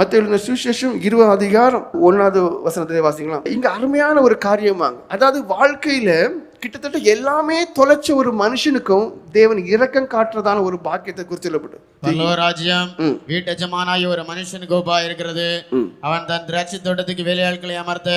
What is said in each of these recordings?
மற்ற சுவிசேஷம் இருபது அதிகாரம் ஒன்றாவது வசனத்திலே வாசிக்கலாம். இங்கே அருமையான ஒரு காரியமாங்க அதாவது வாழ்க்கையில் கிட்டத்தட்ட எல்லாமே தொலைச்ச ஒரு மனுஷனுக்கும் தேவன் இரக்கம் காட்டுறதான ஒரு பாக்கியத்தை குறித்து சொல்லப்பட்டு பரலோக ராஜ்யம் ம். வீட்டஜமானாகி ஒரு மனுஷனுக்கு ஒப்பா இருக்கிறது. அவன் தன் திராட்சை தோட்டத்துக்கு வேலையாட்களை அமர்த்த.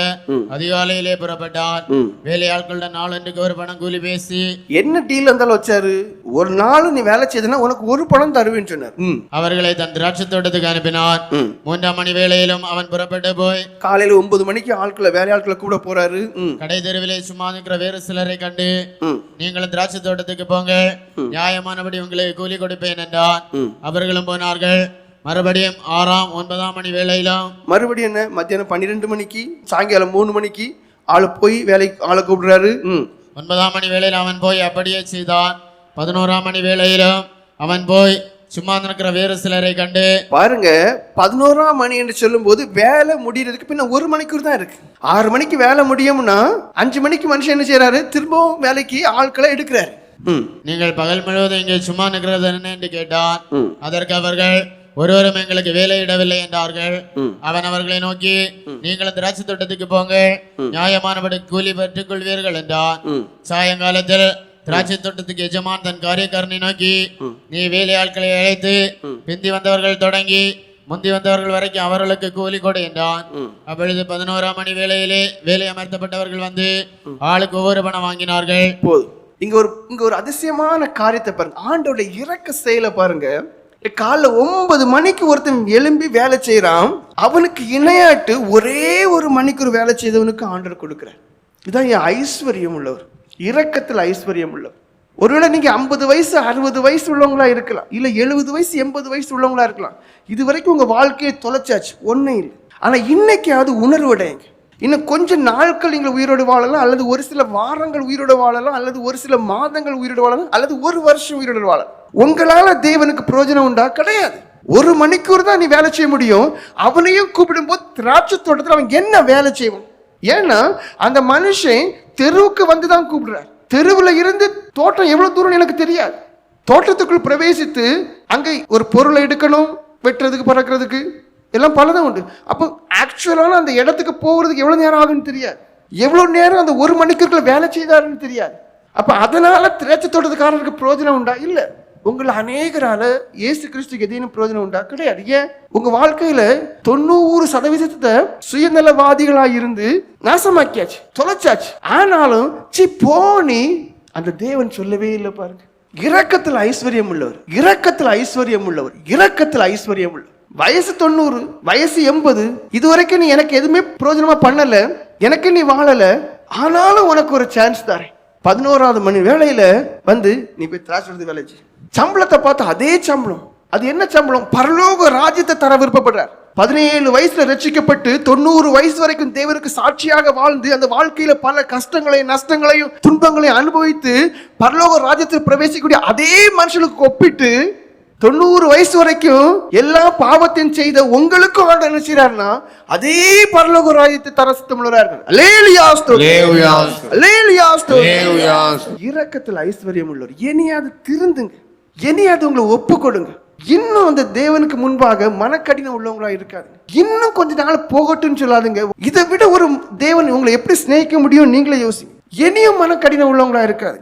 அதிகாலையிலே புறப்பட்டான் ம். வேலையாட்களிடம் நாளன்றுக்கு ஒரு பணம் கூலி பேசி என்ன டீல் இருந்தாலும் வச்சாரு ஒரு நாள் நீ வேலை செய்தனா உனக்கு ஒரு பணம் தருவேன்னு சொன்னார். அவர்களை தன் திராட்சை தோட்டத்துக்கு அனுப்பினான் ம். மூன்றாம் மணி வேளையிலும் அவன் புறப்பட்டு போய் காலையில ஒன்பது மணிக்கு ஆட்களை வேலையாட்களை கூட போறாரு. கடை தெருவிலே சும்மா நிற்கிற வேறு சிலரை கண்டு ம். நீங்களும் திராட்சை தோட்டத்துக்கு போங்க. நியாயமானபடி உங்களுக்கு கூலி கொடுப்பேன் என்றான். அவர்களும் போனார்கள். மறுபடியும் ஆறாம் ஒன்பதாம் மணி வேளையிலும் மறுபடியும் என்ன? மத்தியானம் பன்னிரெண்டு மணிக்கு சாயங்காலம் மூணு மணிக்கு ஆளு போய் வேலைக்கு ஆளை கூப்பிடுறாரு. ஒன்பதாம் மணி வேளையில் அவன் போய் அப்படியே செய்தான். பதினோராம் மணி வேளையிலும் அவன் போய் சும்மா நிற்கிற வேறு சிலரை கண்டு பாருங்க பதினோராம் மணி என்று சொல்லும்போது வேலை முடியறதுக்கு பின்ன ஒரு மணிக்கூர் தான் இருக்கு ஆறு மணிக்கு வேலை முடியும்னா அஞ்சு மணிக்கு மனுஷன் என்ன செய்யறாரு திரும்பவும் வேலைக்கு ஆட்களை எடுக்கிறாரு ம். நீங்கள் பகல் முழுவதும் இங்கே சும்மா நிற்கிறது என்ன என்று கேட்டான் ம். அதற்கு அவர்கள் ஒருவரும் எங்களுக்கு வேலையிடவில்லை என்றார்கள் ம். அவன் அவர்களை நோக்கி நீங்களும் திராட்சை தோட்டத்துக்கு போங்க நியாயமானபடி கூலி பெற்றுக் கொள்வீர்கள் என்றான் ம். சாயங்காலத்தில் திராட்சை தோட்டத்துக்கு எஜமான் தன் காரியக்காரனை நோக்கி நீ வேலையாட்களை அழைத்து பிந்தி வந்தவர்கள் தொடங்கி முந்தி வந்தவர்கள் வரைக்கும் அவர்களுக்கு கூலி கொடு என்றான். அப்பொழுது பதினோராம் மணி வேலையிலே வேலை அமர்த்தப்பட்டவர்கள் வந்து ஆளுக்கு ஒவ்வொரு பணம் வாங்கினார்கள். போதும். இங்க ஒரு இங்க ஒரு அதிசயமான காரியத்தை பாருங்க. ஆண்டோட இறக்க செயலை பாருங்க. காலைல ஒன்பது மணிக்கு ஒருத்தன் எழும்பி வேலை செய்யறான் அவனுக்கு இணையாட்டு ஒரே ஒரு மணிக்கு ஒரு வேலை செய்தவனுக்கு ஆண்டர் கொடுக்குறார். இதான் என் ஐஸ்வர்யம் உள்ளவர். இரக்கத்தில் ஐஸ்வர்யம் உள்ளது ஒருவேளை நீங்கள் ஐம்பது வயசு அறுபது வயசு உள்ளவங்களா இருக்கலாம். இல்லை எழுபது வயசு எண்பது வயசு உள்ளவங்களா இருக்கலாம். இது வரைக்கும் உங்கள் வாழ்க்கையை தொலைச்சாச்சு. ஒன்றும் இல்லை. ஆனால் இன்னைக்காவது உணர்வடைங்க இன்னும் கொஞ்சம் நாட்கள் நீங்கள் உயிரோடு வாழலாம் அல்லது ஒரு சில வாரங்கள் உயிரோடு வாழலாம் அல்லது ஒரு சில மாதங்கள் உயிரோடு வாழலாம் அல்லது ஒரு வருஷம் உயிரோடு வாழலாம். உங்களால் தேவனுக்கு பிரயோஜனம் உண்டா? கிடையாது. ஒரு மணிக்கூர் தான் நீ வேலை செய்ய முடியும். அவனையும் கூப்பிடும்போது திராட்சை தோட்டத்தில் அவன் என்ன வேலை செய்வான்? ஏன்னா அந்த மனுஷன் தெருவுக்கு வந்து தான் கூப்பிடுறார். தெருவில் இருந்து தோட்டம் எவ்வளோ தூரம் எனக்கு தெரியாது. தோட்டத்துக்குள் பிரவேசித்து அங்கே ஒரு பொருளை எடுக்கணும் வெட்டுறதுக்கு பறக்கிறதுக்கு எல்லாம் பலதான் உண்டு. அப்போ ஆக்சுவலான அந்த இடத்துக்கு போகிறதுக்கு எவ்வளோ நேரம் ஆகுன்னு தெரியாது. எவ்வளோ நேரம் அந்த ஒரு மணிக்குள்ள வேலை செய்தாருன்னு தெரியாது. அப்போ அதனால் திரைச்ச தோட்டத்துக்காரருக்கு பிரயோஜனம் உண்டா? இல்லை. உங்களை அநேகரால இயேசு கிறிஸ்துக்கு எதையும் பிரயோஜனம் உண்டா? கிடையாது. ஏன்? உங்க வாழ்க்கையில தொண்ணூறு சதவீதத்தை சுயநலவாதிகளா இருந்து நாசமாக்கியாச்சு தொலைச்சாச்சு. ஆனாலும் சி போனி அந்த தேவன் சொல்லவே இல்லை பாருங்க. இரக்கத்தில் ஐஸ்வர்யம் உள்ளவர். இரக்கத்தில் ஐஸ்வர்யம் உள்ளவர். இரக்கத்தில் ஐஸ்வர்யம் உள்ளவர் வயசு தொண்ணூறு வயசு எண்பது இது வரைக்கும் நீ எனக்கு எதுவுமே பிரயோஜனமா பண்ணல. எனக்கு நீ வாழல. ஆனாலும் உனக்கு ஒரு சான்ஸ் தரேன். பதினோராவது மணி வேலையில வந்து நீ போய் திராட்சை எடுத்து வேலை. சம்பளத்தை பார்த்து அதே சம்பளம். அது என்ன சம்பளம்? பரலோக ராஜ்யத்தை தர விருப்பப்படுறார். பதினேழு வயசுல ரட்சிக்கப்பட்டு தொண்ணூறு வயசு வரைக்கும் தேவனுக்கு சாட்சியாக வாழ்ந்து அந்த வாழ்க்கையில பல கஷ்டங்களையும் நஷ்டங்களையும் துன்பங்களையும் அனுபவித்து பரலோக ராஜ்யத்தில் பிரவேசிக்கக்கூடிய அதே மனுஷனுக்கு ஒப்பிட்டு தொண்ணூறு வயசு வரைக்கும் எல்லா பாவத்தையும் செய்த உங்களுக்கும் ஆண்டு என்ன செய்யறாருன்னா அதே பரலோக ராஜ்யத்தை தர சித்தமுள்ளவரார்கள் அல்லேலியா ஸ்தோத்திரம். அல்லேலியா ஸ்தோத்திரம். இரக்கத்தில் ஐஸ்வர்யம் உள்ளவர். இனியாவது திருந்துங்க. இனியாவது உங்களை ஒப்பு கொடுங்க இன்னும் அந்த தேவனுக்கு முன்பாக மனக்கடினம் உள்ளவங்களா இருக்காது. இன்னும் கொஞ்ச நாள் போகட்டும்னு சொல்லாதுங்க. இதை விட ஒரு தேவன் உங்களை எப்படி சிநேகிக்க முடியும் நீங்களே யோசிங்க. இனியும் மனக்கடினம் உள்ளவங்களா இருக்காது.